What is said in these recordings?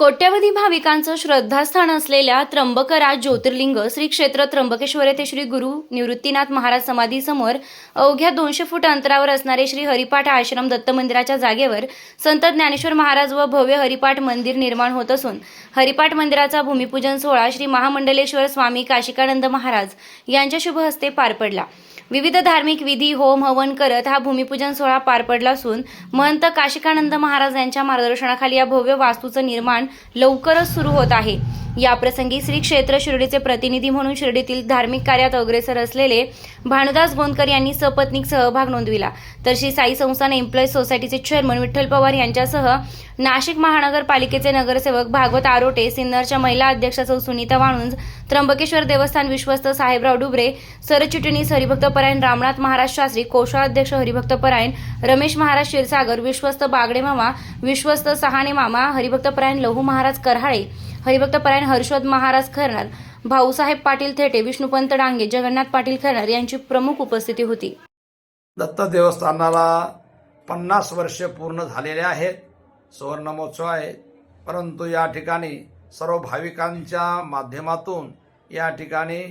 कोट्यवधी भाविकांचं श्रद्धास्थान असलेल्या त्र्यंबकराज ज्योतिर्लिंग श्री क्षेत्र त्र्यंबकेश्वर येथे श्री गुरु निवृत्तीनाथ महाराज समाधीसमोर अवघ्या दोनशे फूट अंतरावर असणारे श्री हरिपाठ आश्रम दत्त मंदिराच्या जागेवर संत ज्ञानेश्वर महाराज व भव्य हरिपाठ मंदिर निर्माण होत असून हरिपाठ मंदिराचा भूमिपूजन सोहळा श्री महामंडलेश्वर स्वामी काशिकानंद महाराज यांच्या शुभ हस्ते पार पडला. विविध धार्मिक विधी होम हवन करत हा भूमिपूजन सोहळा पार पडला असून महंत काशिकानंद महाराज यांच्या मार्गदर्शनाखाली या भव्य वास्तूचं निर्माण लवकरच सुरू होत आहे. याप्रसंगी श्री क्षेत्र शिर्डीचे प्रतिनिधी म्हणून शिर्डीतील धार्मिक कार्यात अग्रेसर असलेले भानुदास बोंदकर यांनी सपत्नीक सहभाग नोंदविला. तर श्री साई संस्थान एम्प्लॉई सोसायटीचे चेअरमन विठ्ठल पवार यांच्यासह नाशिक महानगरपालिकेचे नगरसेवक भागवत आरोटे सिन्नरच्या महिला अध्यक्षा सौ सुनीता वाणुंज त्र्यंबकेश्वर देवस्थान विश्वस्त साहेबराव डुबरे सरचिटणीस हरिभक्त परायण रामनाथ महाराज शास्त्री कोषाध्यक्ष हरिभक्त परायण रमेश महाराज क्षीरसागर विश्वस्त बागडे मामा विश्वस्त सहाणे मामा हरिभक्त परायण लहू महाराज करहाळे हरिभक्त नारायण हर्षद महाराज खरणार भाऊसाहेब पाटील थेटे विष्णुपंत डांगे जगन्नाथ पाटील खरणार यांची प्रमुख उपस्थिती होती. दत्त देवस्थानाला पन्नास वर्ष पूर्ण झालेले आहेत. सुवर्ण महोत्सव आहे. परंतु या ठिकाणी सर्व भाविकांच्या माध्यमातून या ठिकाणी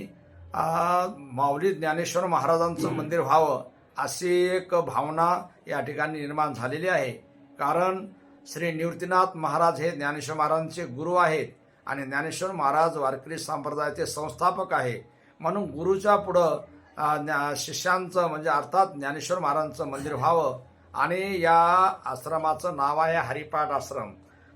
माऊली ज्ञानेश्वर महाराजांचं मंदिर व्हावं अशी एक भावना या ठिकाणी निर्माण झालेली आहे. कारण श्री निवृत्तीनाथ महाराज हे ज्ञानेश्वर महाराजांचे गुरु आहेत. आणि ज्ञानेश्वर महाराज वारकरी संप्रदायाचे संस्थापक आहे. म्हणून गुरुच्या पुढं ज्ञा- शिष्यांचं म्हणजे अर्थात ज्ञानेश्वर महाराजांचं मंदिर व्हावं आणि या आश्रमाचं नाव आहे हरिपाठ आश्रम.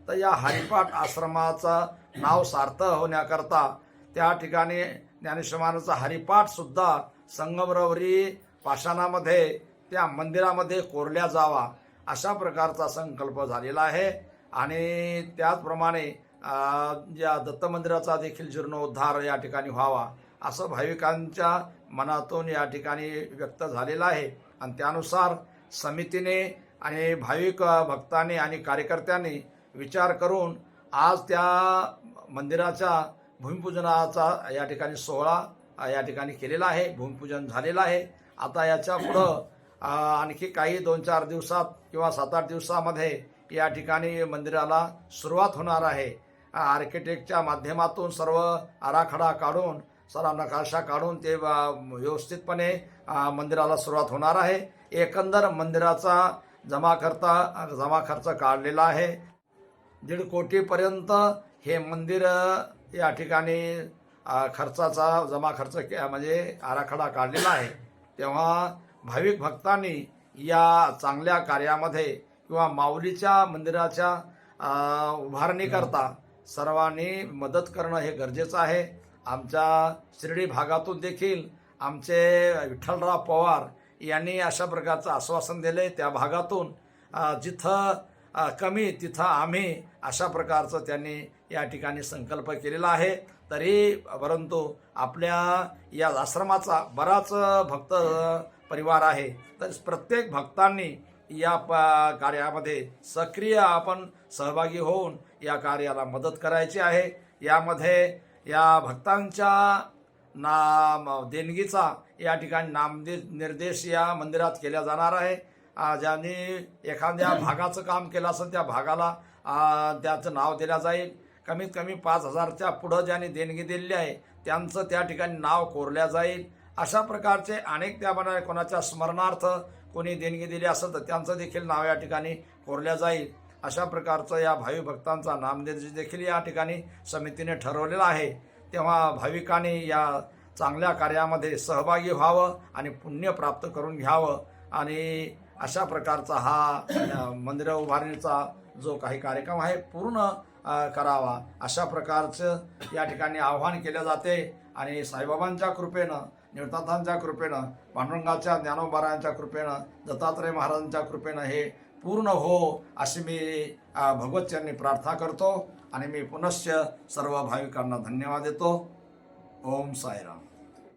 तर या हरिपाठ आश्रमाचं नाव सार्थ होण्याकरता त्या ठिकाणी ज्ञानेश्वर महाराजांचा हरिपाठसुद्धा संगमरवरी पाषाणामध्ये त्या मंदिरामध्ये कोरल्या जावा अशा प्रकारचा संकल्प झालेला आहे. आणि त्याचप्रमाणे या दत्त मंदिराचा देखील जीर्णोद्धार या ठिकाणी व्हावा असं भाविकांच्या मनातून या ठिकाणी व्यक्त झालेलं आहे. आणि त्यानुसार समितीने आणि भाविक भक्तांनी आणि कार्यकर्त्यांनी विचार करून आज त्या मंदिराच्या भूमिपूजनाचा या ठिकाणी सोहळा या ठिकाणी केलेला आहे भूमिपूजन झालेलं आहे. आता याच्या पुढं आणखी काही दोन चार दिवसात किंवा सात आठ दिवसामध्ये या ठिकाणी मंदिराला सुरुवात होणार आहे. आर्किटेक्टच्या माध्यमातून सर्व आराखडा काढून सर्व नकाशा काढून ते व्यवस्थितपणे मंदिराला सुरुवात होणार आहे. एकंदर मंदिराचा जमा करता जमा खर्च काढलेला आहे. दीड कोटीपर्यंत हे मंदिर या ठिकाणी खर्चाचा जमा खर्च के- म्हणजे आराखडा काढलेला आहे. तेव्हा भाविक भक्तांनी या चांगल्या कार्यामध्ये किंवा माऊलीच्या मंदिराच्या उभारणीकरता सर्वांनी मदत करणं हे गरजेचं आहे. आमच्या शिर्डी भागातून देखील आमचे विठ्ठलराव पवार यांनी अशा प्रकारचं आश्वासन दिले त्या भागातून जिथं कमी तिथं आम्ही अशा प्रकारचं त्यांनी या ठिकाणी संकल्प केलेला आहे. तरी परंतु आपल्या या आश्रमाचा बराच भक्त परिवार आहे. तर प्रत्येक भक्तांनी या प कार्यामध्ये सक्रिय आपण सहभागी होऊन या कार्याला मदत करायची आहे. यामध्ये या भक्तांच्या नाम देणगीचा या ठिकाणी नामदे निर्देश या मंदिरात केला जाणार आहे. ज्यांनी एखाद्या भागाचं काम केलं असेल त्या भागाला त्याचं नाव दिलं जाईल. कमीत कमी पाच हजारच्या पुढं ज्यांनी देणगी दिलेली आहे त्यांचं त्या ठिकाणी नाव कोरल्या जाईल. अशा प्रकारचे अनेक त्याप्रमाणे कोणाच्या स्मरणार्थ कोणी देणगी दिली असेल तर त्यांचं देखील नाव या ठिकाणी कोरल्या जाईल. अशा प्रकारचं या भावी भक्तांचा नामनिर्देश देखील या ठिकाणी समितीने ठरवलेला आहे. तेव्हा भाविकांनी या चांगल्या कार्यामध्ये सहभागी व्हावं आणि पुण्य प्राप्त करून घ्यावं. आणि अशा प्रकारचा हा मंदिर उभारणीचा जो काही कार्यक्रम आहे पूर्ण करावा. अशा प्रकारचं या ठिकाणी आव्हान केलं जाते. आणि साईबाबांच्या कृपेनं निवृत्तांच्या कृपेनं पांडुरंगाच्या ज्ञानोबारायांच्या कृपेनं दत्तात्रय महाराजांच्या कृपेनं हे पूर्ण हो अशी मी अ, भगवतचरणी प्रार्थना करतो आणि मी पुनश्च सर्व भाविकांना धन्यवाद देतो. ओम साईराम.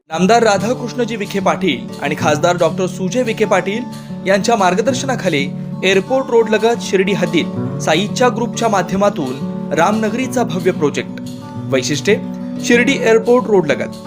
नामदार राधाकृष्णजी विखे पाटील आणि खासदार डॉक्टर सुजय विखे पाटील यांच्या मार्गदर्शनाखाली एअरपोर्ट रोड लगत शिर्डी हद्दीत साईच्या ग्रुपच्या माध्यमातून रामनगरीचा भव्य प्रोजेक्ट. वैशिष्ट्ये शिर्डी एअरपोर्ट रोड लगत.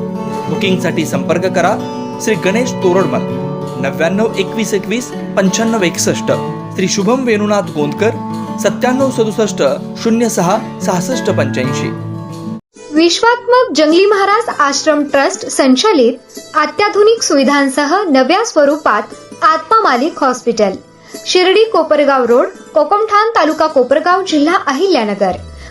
बुकिंगसाठी संपर्क करा. श्री गणेश तोरडमल नव्याण्णव एकवीस एकवीस पंच्याण्णव एकसष्ट. श्री शुभम वेणुनाथ गोंदकर सत्त्याण्णव सदुसष्ट शून्य सहा सहासष्ट पंच्याऐंशी. विश्वात्मक जंगली महाराज आश्रम ट्रस्ट संचालित अत्याधुनिक सुविधांसह नव्या स्वरूपात आत्मा मालिक हॉस्पिटल. शिर्डी कोपरगाव रोड कोकमठाण तालुका कोपरगाव जिल्हा अहिल्यानगर.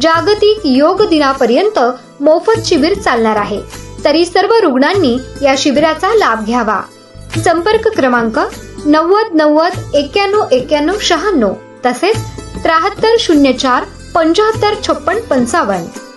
जागतिक योग दिनापर्यंत मोफत शिबिर चालणार आहे. तरी सर्व रुग्णांनी या शिबिराचा लाभ घ्यावा. संपर्क क्रमांक नव्वद नव्वद एक्क्याण्णव एक्क्याण्णव शहाण्णव तसेच त्र्याहत्तर शून्य चार पंच्याहत्तर छप्पन पंचावन्न.